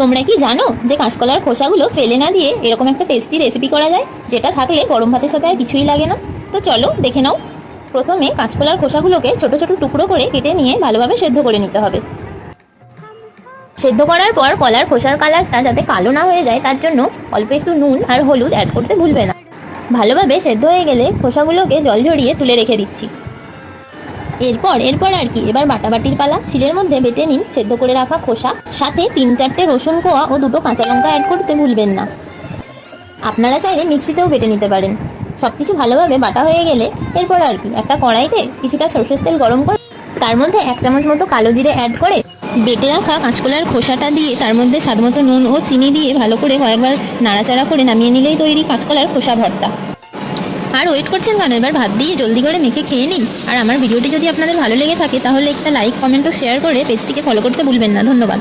তোমরা কি জানো যে কাঁচকলার খোসাগুলো ফেলে না দিয়ে এরকম একটা টেস্টি রেসিপি করা যায়? যেটা থাকলে গরম ভাতের সাথে আর কিছুই লাগে না। তো চলো দেখে নাও। প্রথমে কাঁচকলার খোসাগুলোকে ছোট ছোট টুকরো করে কেটে নিয়ে ভালোভাবে সেদ্ধ করে নিতে হবে। সেদ্ধ করার পর কলার খোসার কালারটা যাতে কালো না হয়ে যায়, তার জন্য অল্প একটু নুন আর হলুদ অ্যাড করতে ভুলবে না। ভালোভাবে সেদ্ধ হয়ে গেলে খোসাগুলোকে জল ঝরিয়ে তুলে রেখে দিচ্ছি। এরপর এরপর আর কি। এবার বাটাবাটির পালা। শিলের মধ্যে বেটে নিন, সেদ্ধ করে রাখা খোসা। সাথে তিন চারটে রসুন কোয়া ও দুটো কাঁচা লঙ্কা অ্যাড করতে ভুলবেন না। আপনারা চাইলে মিক্সিতেও বেটে নিতে পারেন। সব কিছু ভালোভাবে বাটা হয়ে গেলে এরপর আর কি, একটা কড়াইতে কিছুটা সরষের তেল গরম করে, তার মধ্যে এক চামচ মতো কালো জিরে অ্যাড করে বেটে রাখা কাঁচকলার খোসাটা দিয়ে, তার মধ্যে স্বাদ মতো নুন ও চিনি দিয়ে ভালো করে কয়েকবার নাড়াচাড়া করে নামিয়ে নিলেই তৈরি কাঁচকলার খোসা ভর্তা। আর ওয়েট করছেন কেন? এবার ভাত দিয়ে জলদি করে মেখে খেয়ে নিন। আর আমার ভিডিওটি যদি আপনাদের ভালো লেগে থাকে, তাহলে একটা লাইক কমেন্ট ও শেয়ার করে পেজটিকে ফলো করতে ভুলবেন না। ধন্যবাদ।